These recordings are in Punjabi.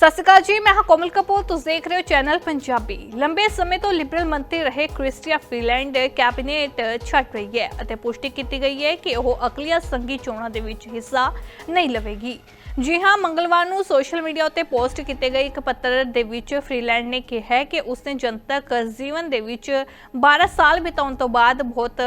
ਸਤਿ ਸ਼੍ਰੀ ਅਕਾਲ ਜੀ, ਮੈਂ ਹਾਂ ਕੋਮਲ ਕਪੂਰ, ਤੁਸੀਂ ਦੇਖ ਰਹੇ ਹੋ ਚੈਨਲ ਪੰਜਾਬੀ। ਲੰਬੇ ਸਮੇਂ ਤੋਂ ਲਿਬਰਲ ਮੰਤਰੀ ਰਹੇ ਕ੍ਰਿਸਟੀਆ ਫੀਲੈਂਡ ਕੈਬਨਿਟ ਛੱਡ ਰਹੀ ਹੈ ਅਤੇ ਪੁਸ਼ਟੀ ਕੀਤੀ ਗਈ ਹੈ ਕਿ ਉਹ ਅਕਲੀਆ ਸੰਘੀ ਚੋਣਾਂ ਦੇ ਵਿੱਚ ਹਿੱਸਾ ਨਹੀਂ ਲਵੇਗੀ। ਜੀ ਹਾਂ, ਮੰਗਲਵਾਰ ਨੂੰ ਸੋਸ਼ਲ ਮੀਡੀਆ ਉੱਤੇ ਪੋਸਟ ਕੀਤੇ ਗਏ ਇੱਕ ਪੱਤਰ ਦੇ ਵਿੱਚ ਫ੍ਰੀਲੈਂਡ ਨੇ ਕਿਹਾ ਹੈ ਕਿ ਉਸਨੇ ਜਨਤਕ ਜੀਵਨ ਦੇ ਵਿੱਚ 12 ਸਾਲ ਬਿਤਾਉਣ ਤੋਂ ਬਾਅਦ ਬਹੁਤ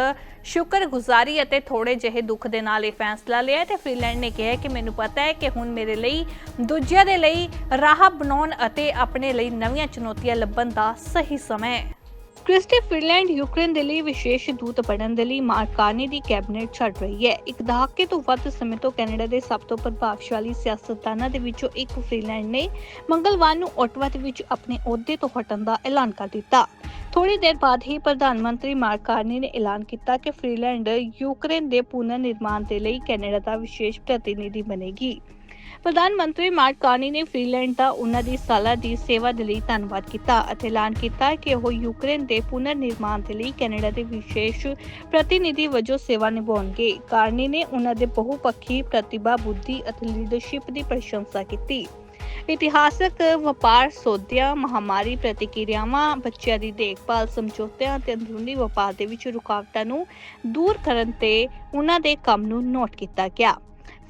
ਸ਼ੁਕਰਗੁਜ਼ਾਰੀ ਅਤੇ ਥੋੜੇ ਜਿਹੇ ਦੁੱਖ ਦੇ ਨਾਲ ਇਹ ਫੈਸਲਾ ਲਿਆ ਹੈ ਤੇ ਫ੍ਰੀਲੈਂਡ ਨੇ ਕਿਹਾ ਕਿ ਮੈਨੂੰ ਪਤਾ ਹੈ ਕਿ ਹੁਣ ਮੇਰੇ ਲਈ, ਦੂਜਿਆਂ ਦੇ ਲਈ ਰਾਹ ਬਣਾਉਣ ਅਤੇ ਆਪਣੇ ਲਈ ਨਵੀਆਂ ਚੁਣੌਤੀਆਂ ਲੱਭਣ ਦਾ ਸਹੀ ਸਮਾਂ ਹੈ। ਕ੍ਰਿਸਟੀ ਫ੍ਰੀਲੈਂਡ ਯੂਕਰੇਨ ਦੇ ਲਈ ਵਿਸ਼ੇਸ਼ ਦੂਤ ਬਣਨ ਦੇ ਲਈ ਮਾਰਕ ਦੀ ਕੈਬਨਿਟ ਛੱਡ ਰਹੀ ਹੈ। ਇੱਕ ਦਹਾਕੇ ਤੋਂ ਵੱਧ ਸਮੇਂ ਤੋਂ ਕੈਨੇਡਾ ਦੇ ਸਭ ਤੋਂ ਪ੍ਰਭਾਵਸ਼ਾਲੀ ਸਿਆਸਤਦਾਨਾਂ ਦੇ ਵਿੱਚੋਂ ਇੱਕ ਫ੍ਰੀਲੈਂਡ ਨੇ ਮੰਗਲਵਾਰ ਨੂੰ ਓਟਵਾ ਦੇ ਵਿੱਚ ਆਪਣੇ ਅਹੁਦੇ ਤੋਂ ਹਟਣ ਦਾ ਐਲਾਨ ਕਰ ਦਿੱਤਾ। ਥੋੜੀ ਦੇਰ ਬਾਅਦ ਹੀ ਪ੍ਰਧਾਨ ਮੰਤਰੀ ਮਾਰਕ ਕਾਰਨੀ ਨੇ ਐਲਾਨ ਕੀਤਾ ਕਿ ਫ੍ਰੀਲੈਂਡ ਯੂਕਰੇਨ ਦੇ ਪੁਨਰ ਨਿਰਮਾਣ ਦੇ ਲਈ ਕੈਨੇਡਾ ਦਾ ਵਿਸ਼ੇਸ਼ ਪ੍ਰਤੀਨਿਧੀ ਬਣੇਗੀ। ਪ੍ਰਧਾਨ ਮੰਤਰੀ ਮਾਰਕ ਕਾਰਨੀ ਨੇ ਫ੍ਰੀਲੈਂਡ ਦਾ ਉਹਨਾਂ ਦੀ ਸਾਲਾਂ ਦੀ ਸੇਵਾ ਦੇ ਲਈ ਧੰਨਵਾਦ ਕੀਤਾ ਅਤੇ ਐਲਾਨ ਕੀਤਾ ਕਿ ਉਹ ਯੂਕਰੇਨ ਦੇ ਪੁਨਰ ਨਿਰਮਾਣ ਦੇ ਲਈ ਕੈਨੇਡਾ ਦੇ ਵਿਸ਼ੇਸ਼ ਪ੍ਰਤੀਨਿਧੀ ਵਜੋਂ ਸੇਵਾ ਨਿਭਾਉਣਗੇ। ਕਾਰਨੀ ਨੇ ਉਹਨਾਂ ਦੇ ਬਹੁਪੱਖੀ ਪ੍ਰਤਿਭਾ, ਬੁੱਧੀ ਅਤੇ ਲੀਡਰਸ਼ਿਪ ਦੀ ਪ੍ਰਸ਼ੰਸਾ ਕੀਤੀ। ਇਤਿਹਾਸਕ ਵਪਾਰ ਸੋਧਿਆ, ਮਹਾਮਾਰੀ ਪ੍ਰਤੀਕਿਰਿਆਵਾਂ, ਬੱਚਿਆਂ ਦੀ ਦੇਖਭਾਲ ਸਮਝੌਤਿਆਂ ਤੇ ਅੰਦਰੂਨੀ ਵਪਾਰ ਦੇ ਵਿੱਚ ਰੁਕਾਵਟਾਂ ਨੂੰ ਦੂਰ ਕਰਨ ਤੇ ਉਹਨਾਂ ਦੇ ਕੰਮ ਨੂੰ ਨੋਟ ਕੀਤਾ ਗਿਆ।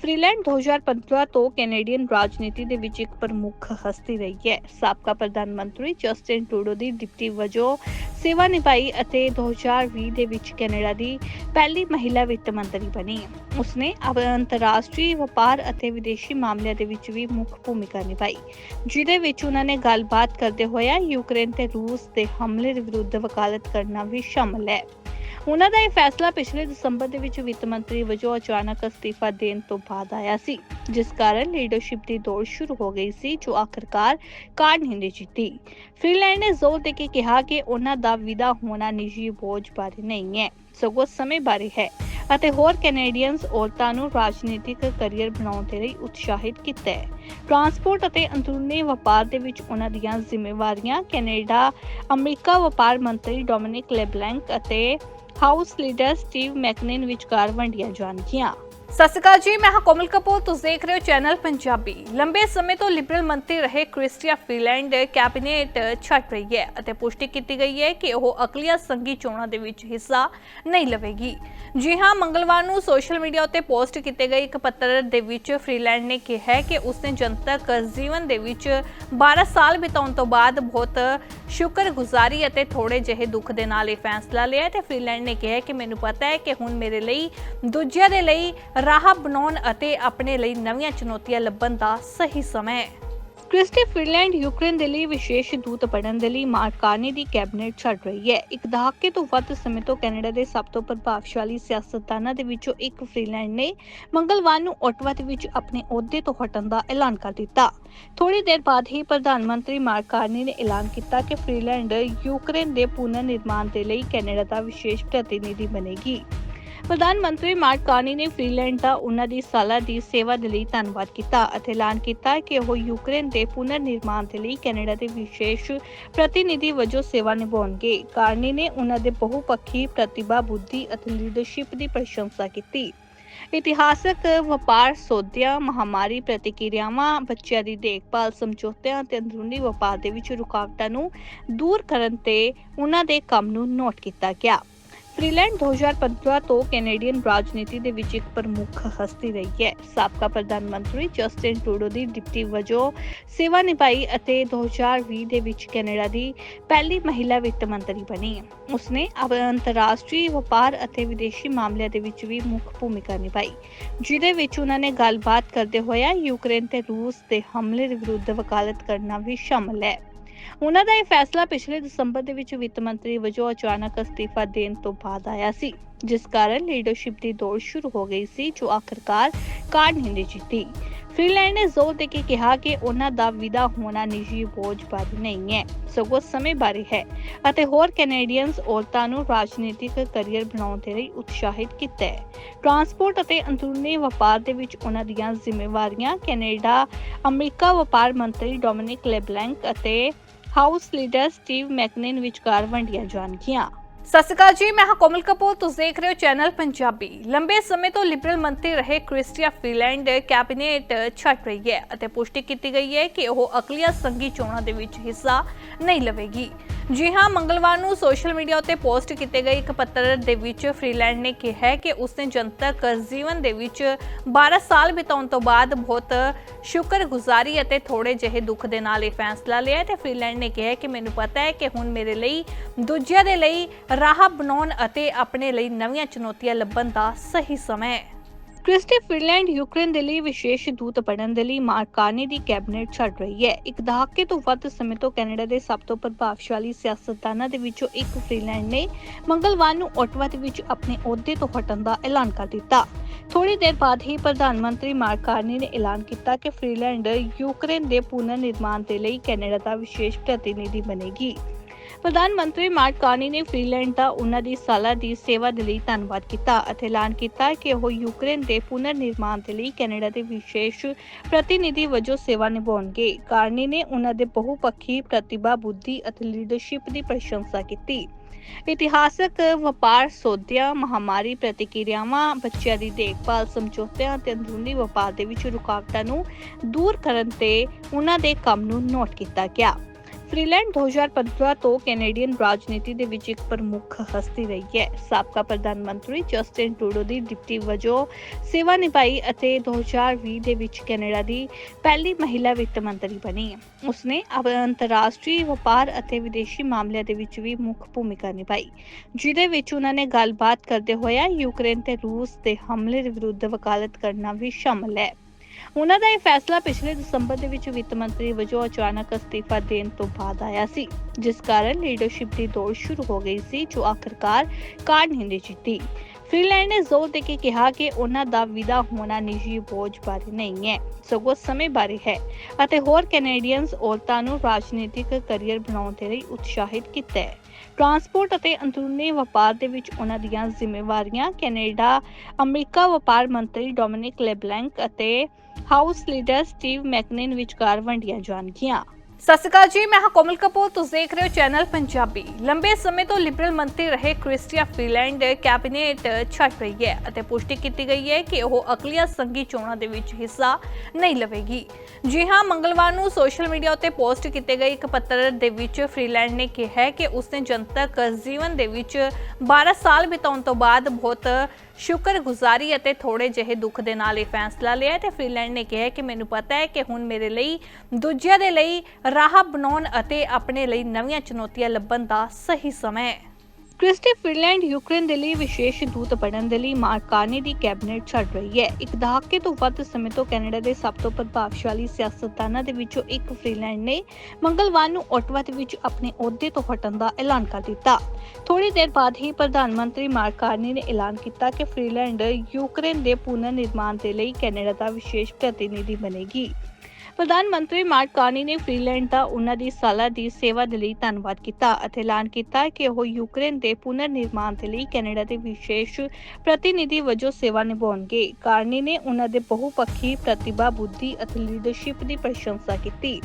ਫ੍ਰੀਲੈਂਡ 2015 ਤੋਂ ਕੈਨੇਡੀਅਨ ਰਾਜਨੀਤੀ ਦੇ ਵਿੱਚ ਇੱਕ ਪ੍ਰਮੁੱਖ ਹਸਤੀ ਰਹੀ ਹੈ। ਸਾਬਕਾ ਪ੍ਰਧਾਨ ਮੰਤਰੀ ਜਸਟਿਨ ਟਰੂਡੋ ਦੀ ਡਿਪਟੀ ਵਜੋਂ ਸੇਵਾ ਨਿਭਾਈ ਅਤੇ 2020 ਦੇ ਵਿੱਚ ਕੈਨੇਡਾ ਦੀ ਪਹਿਲੀ ਮਹਿਲਾ ਵਿੱਤ ਮੰਤਰੀ ਬਣੀ। ਉਸਨੇ ਅੰਤਰਰਾਸ਼ਟਰੀ ਵਪਾਰ ਅਤੇ ਵਿਦੇਸ਼ੀ ਮਾਮਲਿਆਂ ਦੇ ਵਿੱਚ ਵੀ ਮੁੱਖ ਭੂਮਿਕਾ ਨਿਭਾਈ, ਜਿਹਦੇ ਵਿੱਚ ਉਹਨਾਂ ਨੇ ਗੱਲਬਾਤ ਕਰਦੇ ਹੋਇਆ ਯੂਕਰੇਨ ਤੇ ਰੂਸ ਦੇ ਹਮਲੇ ਦੇ ਵਿਰੁੱਧ ਵਕਾਲਤ ਕਰਨਾ ਵੀ ਸ਼ਾਮਲ ਹੈ। ਉਹਨਾਂ ਦਾ ਇਹ ਫੈਸਲਾ ਪਿਛਲੇ ਦਸੰਬਰ ਦੇ ਵਿੱਚ ਵਿੱਤ ਮੰਤਰੀ ਵਜੋਂ ਅਚਾਨਕ ਅਸਤੀਫਾ ਦੇਣ ਤੋਂ ਬਾਅਦ ਆਇਆ ਸੀ, ਜਿਸ ਕਾਰਨ ਲੀਡਰਸ਼ਿਪ ਦੀ ਦੌੜ ਸ਼ੁਰੂ ਹੋ ਗਈ ਸੀ, ਜੋ ਆਖਰਕਾਰ ਕਾਰਨੀ ਨੇ ਜਿੱਤੀ। ਫ੍ਰੀਲੈਂਡ ਨੇ ਜ਼ੋਰ ਦੇ ਕੇ ਕਿਹਾ ਕਿ ਉਹਨਾਂ ਦਾ ਵਿਦਾ ਹੋਣਾ ਨਿੱਜੀ ਬੋਝ ਬਾਰੇ ਨਹੀਂ ਹੈ, ਸਗੋਂ ਸਮੇਂ ਬਾਰੇ ਹੈ ਅਤੇ ਹੋਰ ਕੈਨੇਡੀਅਨਸ ਔਰਤਾਂ ਨੂੰ ਰਾਜਨੀਤਿਕ ਕੈਰੀਅਰ ਬਣਾਉਣ ਦੇ ਲਈ ਉਤਸ਼ਾਹਿਤ ਕੀਤਾ ਹੈ। ਟਰਾਂਸਪੋਰਟ ਅਤੇ ਅੰਦਰੂਨੀ ਵਪਾਰ ਦੇ ਵਿੱਚ ਉਹਨਾਂ ਦੀਆਂ ਜ਼ਿੰਮੇਵਾਰੀਆਂ ਕੈਨੇਡਾ ਅਮਰੀਕਾ ਵਪਾਰ ਮੰਤਰੀ ਡੋਮਿਨਿਕ ਲੈਬਲੈਂਕ ਅਤੇ ਹਾਊਸ ਲੀਡਰ ਸਟੀਵ ਮੈਕਨਿਨ ਵਿਚਕਾਰ ਵੰਡੀਆਂ ਜਾਣਗੀਆਂ। ਸਤਿ ਸ਼੍ਰੀ ਅਕਾਲ ਜੀ, ਮੈਂ ਹਾਂ ਕੋਮਲ ਕਪੂਰ। ਤੁਸੀਂ ਦੇਖ ਰਹੇ ਹੋ ਚੈਨਲ ਪੰਜਾਬੀ। ਲੰਬੇ ਸਮੇਂ ਤੋਂ ਲਿਬਰਲ ਮੰਤਰੀ ਰਹੇ ਕ੍ਰਿਸਟੀਆ ਫ੍ਰੀਲੈਂਡ ਕੈਬਨਿਟ ਛੱਡ ਰਹੀ ਹੈ ਅਤੇ ਪੁਸ਼ਟੀ ਕੀਤੀ ਗਈ ਹੈ ਕਿ ਉਹ ਅਗਲੀਆਂ ਸੰਘੀ ਚੋਣਾਂ ਦੇ ਵਿੱਚ ਹਿੱਸਾ ਨਹੀਂ ਲਵੇਗੀ। ਜੀ ਹਾਂ, ਮੰਗਲਵਾਰ ਨੂੰ ਸੋਸ਼ਲ ਮੀਡੀਆ ਉੱਤੇ ਪੋਸਟ ਕੀਤੇ ਗਏ ਇੱਕ ਪੱਤਰ ਦੇ ਵਿੱਚ ਫ੍ਰੀਲੈਂਡ ਨੇ ਕਿਹਾ ਕਿ ਉਸਨੇ ਜਨਤਕ ਜੀਵਨ ਦੇ ਵਿੱਚ 12 ਸਾਲ ਬਿਤਾਉਣ ਤੋਂ ਬਾਅਦ ਬਹੁਤ ਸ਼ੁਕਰਗੁਜ਼ਾਰੀ ਅਤੇ ਥੋੜੇ ਜਿਹੇ ਦੁੱਖ ਦੇ ਨਾਲ ਇਹ ਫੈਸਲਾ ਲਿਆ ਹੈ ਤੇ ਫ੍ਰੀਲੈਂਡ ਨੇ ਕਿਹਾ ਕਿ ਮੈਨੂੰ ਪਤਾ ਹੈ ਕਿ ਹੁਣ ਮੇਰੇ ਲਈ, ਦੂਜਿਆਂ ਦੇ ਲਈ ਰਾਹ ਬਣਾਉਣ ਅਤੇ ਆਪਣੇ ਲਈ ਨਵੀਆਂ ਚੁਣੌਤੀਆਂ ਲੱਭਣ ਦਾ ਸਹੀ ਸਮਾਂ ਹੈ। ਕ੍ਰਿਸਟੀ ਫ੍ਰੀਲੈਂਡ ਯੂਕਰੇਨ ਦੇ ਲਈ ਵਿਸ਼ੇਸ਼ ਦੂਤ ਬਣਨ ਦੇ ਲਈ ਮਾਰਕ ਕਾਰਨੀ ਦੀ ਕੈਬਨਿਟ ਛੱਡ ਰਹੀ ਹੈ। ਇੱਕ ਦਹਾਕੇ ਤੋਂ ਵੱਧ ਸਮੇਂ ਤੋਂ ਕੈਨੇਡਾ ਦੇ ਸਭ ਤੋਂ ਪ੍ਰਭਾਵਸ਼ਾਲੀ ਸਿਆਸਤਦਾਨਾਂ ਦੇ ਵਿੱਚੋਂ ਇੱਕ ਫ੍ਰੀਲੈਂਡ ਨੇ ਮੰਗਲਵਾਰ ਨੂੰ ਓਟਵਾ ਦੇ ਵਿੱਚ ਆਪਣੇ ਅਹੁਦੇ ਤੋਂ ਹਟਣ ਦਾ ਐਲਾਨ ਕਰ ਦਿੱਤਾ। ਥੋੜੀ ਦੇਰ ਬਾਅਦ ਹੀ ਪ੍ਰਧਾਨ ਮੰਤਰੀ ਮਾਰਕ ਕਾਰਨੀ ਨੇ ਐਲਾਨ ਕੀਤਾ ਕਿ ਫ੍ਰੀਲੈਂਡ ਯੂਕਰੇਨ ਦੇ ਪੁਨਰ ਨਿਰਮਾਣ ਦੇ ਲਈ ਕੈਨੇਡਾ ਦਾ ਵਿਸ਼ੇਸ਼ ਪ੍ਰਤੀਨਿਧੀ ਬਣੇਗੀ। ਪ੍ਰਧਾਨ ਮੰਤਰੀ ਮਾਰਕ ਕਾਰਨੀ ਨੇ ਫ੍ਰੀਲੈਂਡ ਦਾ ਉਹਨਾਂ ਦੀ ਸਾਲਾਂ ਦੀ ਸੇਵਾ ਦੇ ਲਈ ਧੰਨਵਾਦ ਕੀਤਾ ਅਤੇ ਐਲਾਨ ਕੀਤਾ ਕਿ ਉਹ ਯੂਕਰੇਨ ਦੇ ਪੁਨਰ ਨਿਰਮਾਣ ਦੇ ਲਈ ਕੈਨੇਡਾ ਦੇ ਵਿਸ਼ੇਸ਼ ਪ੍ਰਤੀਨਿਧੀ ਵਜੋਂ ਸੇਵਾ ਨਿਭਾਉਣਗੇ। ਕਾਰਨੀ ਨੇ ਉਹਨਾਂ ਦੇ ਬਹੁਪੱਖੀ ਪ੍ਰਤਿਭਾ, ਬੁੱਧੀ ਅਤੇ ਲੀਡਰਸ਼ਿਪ ਦੀ ਪ੍ਰਸ਼ੰਸਾ ਕੀਤੀ। ਇਤਿਹਾਸਕ ਵਪਾਰ ਸੋਧਿਆ, ਮਹਾਮਾਰੀ ਪ੍ਰਤੀਕਿਰਿਆਵਾਂ, ਬੱਚਿਆਂ ਦੀ ਦੇਖਭਾਲ ਸਮਝੌਤਿਆਂ ਤੇ ਅੰਦਰੂਨੀ ਵਪਾਰ ਦੇ ਵਿੱਚ ਰੁਕਾਵਟਾਂ ਨੂੰ ਦੂਰ ਕਰਨ ਤੇ ਉਹਨਾਂ ਦੇ ਕੰਮ ਨੂੰ ਨੋਟ ਕੀਤਾ ਗਿਆ। ਫ੍ਰੀਲੈਂਡ 2015 ਤੋਂ ਕੈਨੇਡੀਅਨ ਰਾਜਨੀਤੀ ਦੇ ਵਿੱਚ ਇੱਕ ਪ੍ਰਮੁੱਖ ਹਸਤੀ ਰਹੀ ਹੈ। ਸਾਬਕਾ ਪ੍ਰਧਾਨ ਮੰਤਰੀ ਜਸਟਿਨ ਟਰੂਡੋ ਦੀ ਡਿਪਟੀ ਵਜੋਂ ਸੇਵਾ ਨਿਭਾਈ ਅਤੇ 2020 ਦੇ ਵਿੱਚ ਕੈਨੇਡਾ ਦੀ ਪਹਿਲੀ ਮਹਿਲਾ ਵਿੱਤ ਮੰਤਰੀ ਬਣੀ। ਉਸਨੇ ਅੰਤਰਰਾਸ਼ਟਰੀ ਵਪਾਰ ਅਤੇ ਵਿਦੇਸ਼ੀ ਮਾਮਲਿਆਂ ਦੇ ਵਿੱਚ ਵੀ ਮੁੱਖ ਭੂਮਿਕਾ ਨਿਭਾਈ, ਜਿਹਦੇ ਵਿੱਚ ਉਹਨਾਂ ਨੇ ਗੱਲਬਾਤ ਕਰਦੇ ਹੋਇਆ ਯੂਕਰੇਨ ਤੇ ਰੂਸ ਦੇ ਹਮਲੇ ਦੇ ਵਿਰੁੱਧ ਵਕਾਲਤ ਕਰਨਾ ਵੀ ਸ਼ਾਮਲ ਹੈ। ਉਹਨਾਂ ਦਾ ਇਹ ਫੈਸਲਾ ਪਿਛਲੇ ਦਸੰਬਰ ਦੇ ਵਿੱਚ ਵਿੱਤ ਮੰਤਰੀ ਵਜੋਂ ਅਚਾਨਕ ਅਸਤੀਫਾ ਦੇਣ ਤੋਂ ਬਾਅਦ ਆਇਆ ਸੀ, ਜਿਸ ਕਾਰਨ ਲੀਡਰਸ਼ਿਪ ਦੀ ਦੌੜ ਸ਼ੁਰੂ ਹੋ ਗਈ ਸੀ, ਜੋ ਆਖਰਕਾਰ ਕਾਰਨੀ ਨੇ ਜਿੱਤੀ। ਫ੍ਰੀਲੈਂਡ ਨੇ ਜ਼ੋਰ ਦੇ ਕੇ ਕਿਹਾ ਕਿ ਉਹਨਾਂ ਦਾ ਵਿਦਾ ਹੋਣਾ ਨਿੱਜੀ ਬੋਝ ਬਾਰੇ ਨਹੀਂ ਹੈ, ਸਗੋਂ ਸਮੇਂ ਬਾਰੇ ਹੈ, ਅਤੇ ਹੋਰ ਕੈਨੇਡੀਅਨਸ ਔਰਤਾਂ ਨੂੰ ਰਾਜਨੀਤਿਕ ਕੈਰੀਅਰ ਬਣਾਉਣ ਦੇ ਲਈ ਉਤਸ਼ਾਹਿਤ ਕੀਤਾ ਹੈ। ਟਰਾਂਸਪੋਰਟ ਅਤੇ ਅੰਦਰੂਨੀ ਵਪਾਰ ਦੇ ਵਿੱਚ ਉਹਨਾਂ ਦੀਆਂ ਜ਼ਿੰਮੇਵਾਰੀਆਂ ਕੈਨੇਡਾ ਅਮਰੀਕਾ ਵਪਾਰ ਮੰਤਰੀ ਡੋਮਿਨਿਕ ਲੈਬਲੈਂਕ ਅਤੇ ਹਾਊਸ ਲੀਡਰ ਸਟੀਵ ਮੈਕਨਿਨ ਵਿਚਕਾਰ ਵੰਡੀਆਂ ਜਾਣਗੀਆਂ। ਸਤਿ ਸ਼੍ਰੀ ਅਕਾਲ ਜੀ, ਮੈਂ ਹਾਂ ਕੋਮਲ ਕਪੂਰ। ਤੁਸੀਂ ਦੇਖ ਰਹੇ ਹੋ ਚੈਨਲ ਪੰਜਾਬੀ। ਲੰਬੇ ਸਮੇਂ ਤੋਂ ਲਿਬਰਲ ਮੰਤਰੀ ਰਹੇ ਕ੍ਰਿਸਟੀਆ ਫੀਲੈਂਡ ਕੈਬਨਿਟ ਛੱਡ ਰਹੀ ਹੈ ਅਤੇ ਪੁਸ਼ਟੀ ਕੀਤੀ ਗਈ ਹੈ ਕਿ ਉਹ ਅਕਲੀਆ ਸੰਘੀ ਚੋਣਾਂ ਦੇ ਵਿੱਚ ਹਿੱਸਾ ਨਹੀਂ ਲਵੇਗੀ। ਜੀ ਹਾਂ, ਮੰਗਲਵਾਰ ਨੂੰ ਸੋਸ਼ਲ ਮੀਡੀਆ ਉੱਤੇ ਪੋਸਟ ਕੀਤੇ ਗਏ ਇੱਕ ਪੱਤਰ ਦੇ ਵਿੱਚ ਫ੍ਰੀਲੈਂਡ ਨੇ ਕਿਹਾ ਹੈ ਕਿ ਉਸਨੇ ਜਨਤਕ ਜੀਵਨ ਦੇ ਵਿੱਚ 12 ਸਾਲ ਬਿਤਾਉਣ ਤੋਂ ਬਾਅਦ ਬਹੁਤ ਸ਼ੁਕਰਗੁਜ਼ਾਰੀ ਅਤੇ ਥੋੜੇ ਜਿਹੇ ਦੁੱਖ ਦੇ ਨਾਲ ਇਹ ਫੈਸਲਾ ਲਿਆ ਹੈ ਤੇ ਫ੍ਰੀਲੈਂਡ ਨੇ ਕਿਹਾ ਕਿ ਮੈਨੂੰ ਪਤਾ ਹੈ ਕਿ ਹੁਣ ਮੇਰੇ ਲਈ, ਦੂਜਿਆਂ ਦੇ ਲਈ ਰਾਹ ਬਣਾਉਣ ਅਤੇ ਆਪਣੇ ਲਈ ਨਵੀਆਂ ਚੁਣੌਤੀਆਂ ਲੱਭਣ ਦਾ ਸਹੀ ਸਮਾਂ ਹੈ। ਕ੍ਰਿਸਟੀ ਫਿਨਲੈਂਡ ਯੂਕਰੇਨ ਦੇ ਲਈ ਵਿਸ਼ੇਸ਼ ਦੂਤ ਬਣਨ ਦੇ ਲਈ ਮਾਰਕ ਦੀ ਕੈਬਨਿਟ ਛੱਡ ਰਹੀ ਹੈ। ਇੱਕ ਦਹਾਕੇ ਤੋਂ ਵੱਧ ਸਮੇਂ ਤੋਂ ਕੈਨੇਡਾ ਦੇ ਸਭ ਤੋਂ ਪ੍ਰਭਾਵਸ਼ਾਲੀ ਸਿਆਸਤਦਾਨਾਂ ਦੇ ਵਿੱਚੋਂ ਇੱਕ ਫ੍ਰੀਲੈਂਡ ਨੇ ਮੰਗਲਵਾਰ ਨੂੰ ਓਟਵਾ ਦੇ ਵਿੱਚ ਆਪਣੇ ਅਹੁਦੇ ਤੋਂ ਹਟਣ ਦਾ ਐਲਾਨ ਕਰ ਦਿੱਤਾ। ਥੋੜੀ ਦੇਰ ਬਾਅਦ ਹੀ ਪ੍ਰਧਾਨ ਮੰਤਰੀ ਮਾਰਕ ਨੇ ਐਲਾਨ ਕੀਤਾ ਕਿ ਫ੍ਰੀਲੈਂਡ ਯੂਕਰੇਨ ਦੇ ਪੁਨਰ ਨਿਰਮਾਣ ਦੇ ਲਈ ਕੈਨੇਡਾ ਦਾ ਵਿਸ਼ੇਸ਼ ਪ੍ਰਤੀਨਿਧੀ ਬਣੇਗੀ। ਪ੍ਰਧਾਨ ਮੰਤਰੀ ਮਾਰਕ ਕਾਰਨੀ ਨੇ ਫ੍ਰੀਲੈਂਡ ਦਾ ਉਹਨਾਂ ਦੀ ਸਾਲਾਂ ਦੀ ਸੇਵਾ ਦੇ ਲਈ ਧੰਨਵਾਦ ਕੀਤਾ ਅਤੇ ਐਲਾਨ ਕੀਤਾ ਕਿ ਉਹ ਯੂਕਰੇਨ ਦੇ ਪੁਨਰ ਨਿਰਮਾਣ ਦੇ ਲਈ ਕੈਨੇਡਾ ਦੇ ਵਿਸ਼ੇਸ਼ ਪ੍ਰਤੀਨਿਧੀ ਵਜੋਂ ਸੇਵਾ ਨਿਭਾਉਣਗੇ। ਕਾਰਨੀ ਨੇ ਉਹਨਾਂ ਦੇ ਬਹੁਪੱਖੀ ਪ੍ਰਤਿਭਾ, ਬੁੱਧੀ ਅਤੇ ਲੀਡਰਸ਼ਿਪ ਦੀ ਪ੍ਰਸ਼ੰਸਾ ਕੀਤੀ। ਇਤਿਹਾਸਕ ਵਪਾਰ ਸੋਧਿਆ, ਮਹਾਮਾਰੀ ਪ੍ਰਤੀਕਿਰਿਆਵਾਂ, ਬੱਚਿਆਂ ਦੀ ਦੇਖਭਾਲ ਸਮਝੌਤਿਆਂ ਅਤੇ ਅੰਦਰੂਨੀ ਵਪਾਰ ਦੇ ਵਿੱਚ ਰੁਕਾਵਟਾਂ ਨੂੰ ਦੂਰ ਕਰਨ ਤੇ ਉਹਨਾਂ ਦੇ ਕੰਮ ਨੂੰ ਨੋਟ ਕੀਤਾ ਗਿਆ। ਫ੍ਰੀਲੈਂਡ 2015 ਤੋਂ ਕੈਨੇਡੀਅਨ ਰਾਜਨੀਤੀ ਦੇ ਵਿੱਚ ਇੱਕ ਪ੍ਰਮੁੱਖ ਹਸਤੀ ਰਹੀ ਹੈ। ਸਾਬਕਾ ਪ੍ਰਧਾਨ ਮੰਤਰੀ ਜਸਟਿਨ ਟਰੂਡੋ ਦੀ ਡਿਪਟੀ ਵਜੋਂ ਸੇਵਾ ਨਿਭਾਈ ਅਤੇ 2020 ਦੇ ਵਿੱਚ ਕੈਨੇਡਾ ਦੀ ਪਹਿਲੀ ਮਹਿਲਾ ਵਿੱਤ ਮੰਤਰੀ ਬਣੀ। ਉਸਨੇ ਅੰਤਰਰਾਸ਼ਟਰੀ ਵਪਾਰ ਅਤੇ ਵਿਦੇਸ਼ੀ ਮਾਮਲਿਆਂ ਦੇ ਵਿੱਚ ਵੀ ਮੁੱਖ ਭੂਮਿਕਾ ਨਿਭਾਈ, ਜਿਹਦੇ ਵਿੱਚ ਉਹਨਾਂ ਨੇ ਗੱਲਬਾਤ ਕਰਦੇ ਹੋਇਆ ਯੂਕਰੇਨ ਤੇ ਰੂਸ ਦੇ ਹਮਲੇ ਦੇ ਵਿਰੁੱਧ ਵਕਾਲਤ ਕਰਨਾ ਵੀ ਸ਼ਾਮਲ ਹੈ। ਉਹਨਾਂ ਦਾ ਇਹ ਫੈਸਲਾ ਪਿਛਲੇ ਦਸੰਬਰ ਦੇ ਵਿੱਚ ਵਿੱਤ ਮੰਤਰੀ ਵਜੋਂ ਅਚਾਨਕ ਅਸਤੀਫਾ ਦੇਣ ਤੋਂ ਬਾਅਦ ਆਇਆ ਸੀ, ਜਿਸ ਕਾਰਨ ਲੀਡਰਸ਼ਿਪ ਦੀ ਦੌੜ ਸ਼ੁਰੂ ਹੋ ਗਈ ਸੀ, ਜੋ ਆਖਰਕਾਰ ਕਾਰਨੀ ਨੇ ਜਿੱਤੀ। ਫ੍ਰੀਲੈਂਡ ਨੇ ਜ਼ੋਰ ਦੇ ਕੇ ਕਿਹਾ ਕਿ ਉਹਨਾਂ ਦਾ ਵਿਦਾ ਹੋਣਾ ਨਿੱਜੀ ਬੋਝ ਬਾਰੇ ਨਹੀਂ ਹੈ, ਸਗੋਂ ਸਮੇਂ ਬਾਰੇ ਹੈ ਅਤੇ ਹੋਰ ਕੈਨੇਡੀਅਨਸ ਔਰਤਾਂ ਨੂੰ ਰਾਜਨੀਤਿਕ ਕੈਰੀਅਰ ਬਣਾਉਣ ਦੇ ਲਈ ਉਤਸ਼ਾਹਿਤ ਕੀਤਾ ਹੈ। ਟਰਾਂਸਪੋਰਟ ਅਤੇ ਅੰਦਰੂਨੀ ਵਪਾਰ ਦੇ ਵਿੱਚ ਉਹਨਾਂ ਦੀਆਂ ਜ਼ਿੰਮੇਵਾਰੀਆਂ ਕੈਨੇਡਾ ਅਮਰੀਕਾ ਵਪਾਰ ਮੰਤਰੀ ਡੋਮਿਨਿਕ ਲੈਬਲੈਂਕ ਅਤੇ ਹਾਊਸ ਲੀਡਰ ਸਟੀਵ ਮੈਕਨਿਨ ਵਿਚਕਾਰ ਵੰਡੀਆਂ ਜਾਣਗੀਆਂ। ਸਤਿ ਸ਼੍ਰੀ ਅਕਾਲ ਜੀ, ਮੈਂ ਹਾਂ ਕੋਮਲ ਕਪੂਰ, ਤੁਸੀਂ ਦੇਖ ਰਹੇ ਹੋ ਚੈਨਲ ਪੰਜਾਬੀ। ਲੰਬੇ ਸਮੇਂ ਤੋਂ ਲਿਬਰਲ ਮੰਤਰੀ ਰਹੇ ਕ੍ਰਿਸਟੀਆ ਫ੍ਰੀਲੈਂਡ ਕੈਬਨਿਟ ਛੱਡ ਰਹੀ ਹੈ ਅਤੇ ਪੁਸ਼ਟੀ ਕੀਤੀ ਗਈ ਹੈ ਕਿ ਉਹ ਅਗਲੀਆਂ ਸੰਘੀ ਚੋਣਾਂ ਦੇ ਵਿੱਚ ਹਿੱਸਾ ਨਹੀਂ ਲਵੇਗੀ। ਜੀ ਹਾਂ, ਮੰਗਲਵਾਰ ਨੂੰ ਸੋਸ਼ਲ ਮੀਡੀਆ ਉੱਤੇ ਪੋਸਟ ਕੀਤੇ ਗਏ ਇੱਕ ਪੱਤਰ ਦੇ ਵਿੱਚ ਫ੍ਰੀਲੈਂਡ ਨੇ ਕਿਹਾ ਕਿ ਉਸਨੇ ਜਨਤਕ ਜੀਵਨ ਦੇ ਵਿੱਚ 12 ਸਾਲ ਬਿਤਾਉਣ ਤੋਂ ਬਾਅਦ ਬਹੁਤ ਸ਼ੁਕਰਗੁਜ਼ਾਰੀ ਅਤੇ ਥੋੜੇ ਜਿਹੇ ਦੁੱਖ ਦੇ ਨਾਲ ਇਹ ਫੈਸਲਾ ਲਿਆ ਹੈ ਤੇ ਫ੍ਰੀਲੈਂਡ ਨੇ ਕਿਹਾ ਕਿ ਮੈਨੂੰ ਪਤਾ ਹੈ ਕਿ ਹੁਣ ਮੇਰੇ ਲਈ, ਦੂਜਿਆਂ ਦੇ ਲਈ ਰਾਹ ਬਣਾਉਣ ਅਤੇ ਆਪਣੇ ਲਈ ਨਵੀਆਂ ਚੁਣੌਤੀਆਂ ਲੱਭਣ ਦਾ ਸਹੀ ਸਮਾਂ। ਹੈ ਕ੍ਰਿਸਟੀ ਫ੍ਰੀਲੈਂਡ ਯੂਕਰੇਨ ਦੇ ਲਈ ਵਿਸ਼ੇਸ਼ ਦੂਤ ਬਣਨ ਦੇ ਲਈ ਮਾਰਕ ਕਾਰਨੀ ਦੀ ਕੈਬਨਿਟ ਛੱਡ ਰਹੀ ਹੈ। ਇੱਕ ਦਹਾਕੇ ਤੋਂ ਵੱਧ ਸਮੇਂ ਤੋਂ ਕੈਨੇਡਾ ਦੇ ਸਭ ਤੋਂ ਪ੍ਰਭਾਵਸ਼ਾਲੀ ਸਿਆਸਤਦਾਨਾਂ ਦੇ ਵਿੱਚੋਂ ਇੱਕ ਫ੍ਰੀਲੈਂਡ ਨੇ ਮੰਗਲਵਾਰ ਨੂੰ ਓਟਵਾ ਦੇ ਵਿੱਚ ਆਪਣੇ ਅਹੁਦੇ ਤੋਂ ਹਟਣ ਦਾ ਐਲਾਨ ਕਰ ਦਿੱਤਾ। ਥੋੜੀ ਦੇਰ ਬਾਅਦ ਹੀ ਪ੍ਰਧਾਨ ਮੰਤਰੀ ਮਾਰਕ ਕਾਰਨੀ ਨੇ ਐਲਾਨ ਕੀਤਾ ਕਿ ਫ੍ਰੀਲੈਂਡ ਯੂਕਰੇਨ ਦੇ ਪੁਨਰ ਨਿਰਮਾਣ ਦੇ ਲਈ ਕੈਨੇਡਾ ਦਾ ਵਿਸ਼ੇਸ਼ ਪ੍ਰਤੀਨਿਧੀ ਬਣੇਗੀ। ਪ੍ਰਧਾਨ ਮੰਤਰੀ ਮਾਰਕ ਕਾਰਨੀ ਨੇ ਫ੍ਰੀਲੈਂਡ ਦਾ ਉਹਨਾਂ ਦੀ ਸਾਲਾਂ ਦੀ ਸੇਵਾ ਦੇ ਲਈ ਧੰਨਵਾਦ ਕੀਤਾ ਅਤੇ ਐਲਾਨ ਕੀਤਾ ਕਿ ਉਹ ਯੂਕਰੇਨ ਦੇ ਪੁਨਰ ਨਿਰਮਾਣ ਦੇ ਲਈ ਕੈਨੇਡਾ ਦੇ ਵਿਸ਼ੇਸ਼ ਪ੍ਰਤੀਨਿਧੀ ਵਜੋਂ ਸੇਵਾ ਨਿਭਾਉਣਗੇ। ਕਾਰਨੀ ਨੇ ਉਹਨਾਂ ਦੇ ਬਹੁਪੱਖੀ ਪ੍ਰਤਿਭਾ, ਬੁੱਧੀ ਅਤੇ ਲੀਡਰਸ਼ਿਪ ਦੀ ਪ੍ਰਸ਼ੰਸਾ ਕੀਤੀ।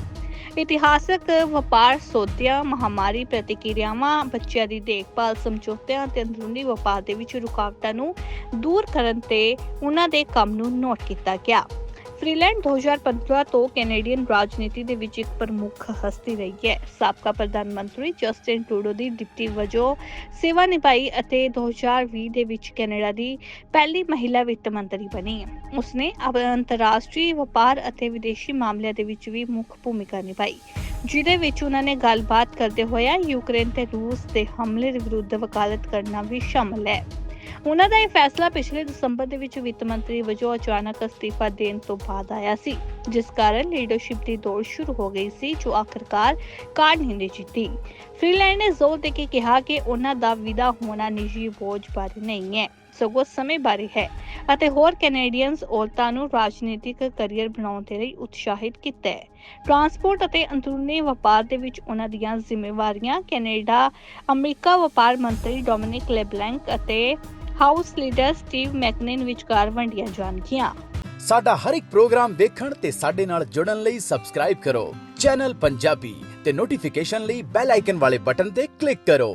ਇਤਿਹਾਸਕ ਵਪਾਰ ਸੋਧਿਆ, ਮਹਾਮਾਰੀ ਪ੍ਰਤੀਕਿਰਿਆਵਾਂ, ਬੱਚਿਆਂ ਦੀ ਦੇਖਭਾਲ ਸਮਝੌਤਿਆਂ ਅਤੇ ਅੰਦਰੂਨੀ ਵਪਾਰ ਦੇ ਵਿੱਚ ਰੁਕਾਵਟਾਂ ਨੂੰ ਦੂਰ ਕਰਨ ਤੇ ਉਹਨਾਂ ਦੇ ਕੰਮ ਨੂੰ ਨੋਟ ਕੀਤਾ ਗਿਆ। ਫ੍ਰੀਲੈਂਡ 2015 ਤੋਂ ਕੈਨੇਡੀਅਨ ਰਾਜਨੀਤੀ ਦੇ ਵਿੱਚ ਇੱਕ ਪ੍ਰਮੁੱਖ ਹਸਤੀ ਰਹੀ ਹੈ। ਸਾਬਕਾ ਪ੍ਰਧਾਨ ਮੰਤਰੀ ਜਸਟਿਨ ਟਰੂਡੋ ਦੀ ਡਿਪਟੀ ਵਜੋਂ ਸੇਵਾ ਨਿਭਾਈ ਅਤੇ 2020 ਦੇ ਵਿੱਚ ਕੈਨੇਡਾ ਦੀ ਪਹਿਲੀ ਮਹਿਲਾ ਵਿੱਤ ਮੰਤਰੀ ਬਣੀ। ਉਸਨੇ ਅੰਤਰਰਾਸ਼ਟਰੀ ਵਪਾਰ ਅਤੇ ਵਿਦੇਸ਼ੀ ਮਾਮਲਿਆਂ ਦੇ ਵਿੱਚ ਵੀ ਮੁੱਖ ਭੂਮਿਕਾ ਨਿਭਾਈ, ਜਿਹਦੇ ਵਿੱਚ ਉਹਨਾਂ ਨੇ ਗੱਲਬਾਤ ਕਰਦੇ ਹੋਇਆ ਯੂਕਰੇਨ ਤੇ ਰੂਸ ਦੇ ਹਮਲੇ ਦੇ ਵਿਰੁੱਧ ਵਕਾਲਤ ਕਰਨਾ ਵੀ ਸ਼ਾਮਲ ਹੈ। ਉਹਨਾਂ ਦਾ ਇਹ ਫੈਸਲਾ ਪਿਛਲੇ ਦਸੰਬਰ ਦੇ ਵਿੱਚ ਵਿੱਤ ਮੰਤਰੀ ਵਜੋਂ ਅਚਾਨਕ ਅਸਤੀਫਾ ਦੇਣ ਤੋਂ ਬਾਅਦ ਆਇਆ ਸੀ, ਜਿਸ ਕਾਰਨ ਲੀਡਰਸ਼ਿਪ ਦੀ ਦੌੜ ਸ਼ੁਰੂ ਹੋ ਗਈ ਸੀ, ਜੋ ਆਖਰਕਾਰ ਕਾਰਨੀ ਨੇ ਜਿੱਤੀ। ਫ੍ਰੀਲੈਂਡ ਨੇ ਜ਼ੋਰ ਦੇ ਕੇ ਕਿਹਾ ਕਿ ਉਹਨਾਂ ਦਾ ਵਿਦਾ ਹੋਣਾ ਨਿੱਜੀ ਬੋਝ ਬਾਰੇ ਨਹੀਂ ਹੈ, ਸਗੋਂ ਸਮੇਂ ਬਾਰੇ ਹੈ ਅਤੇ ਹੋਰ ਕੈਨੇਡੀਅਨਸ ਔਰਤਾਂ ਨੂੰ ਰਾਜਨੀਤਿਕ ਕੈਰੀਅਰ ਬਣਾਉਣ ਦੇ ਲਈ ਉਤਸ਼ਾਹਿਤ ਕੀਤਾ ਹੈ। ਟਰਾਂਸਪੋਰਟ ਅਤੇ ਅੰਦਰੂਨੀ ਵਪਾਰ ਦੇ ਵਿੱਚ ਉਹਨਾਂ ਦੀਆਂ ਜ਼ਿੰਮੇਵਾਰੀਆਂ ਕੈਨੇਡਾ ਅਮਰੀਕਾ ਵਪਾਰ ਮੰਤਰੀ ਡੋਮਿਨਿਕ ਲੈਬਲੈਂਕ ਅਤੇ ਹਾਊਸ ਲੀਡਰ ਸਟੀਵ ਮੈਕਨਿਨ ਵਿਚਕਾਰ ਵੰਡੀਆਂ ਜਾਣਗੀਆਂ। ਸਾਡਾ ਹਰ ਇੱਕ ਪ੍ਰੋਗਰਾਮ ਦੇਖਣ ਤੇ ਸਾਡੇ ਨਾਲ ਜੁੜਨ ਲਈ ਸਬਸਕ੍ਰਾਈਬ ਕਰੋ। ਚੈਨਲ ਪੰਜਾਬੀ ਤੇ ਨੋਟੀਫਿਕੇਸ਼ਨ ਲਈ ਬੈਲ ਆਈਕਨ ਵਾਲੇ ਬਟਨ ਤੇ ਕਲਿੱਕ ਕਰੋ।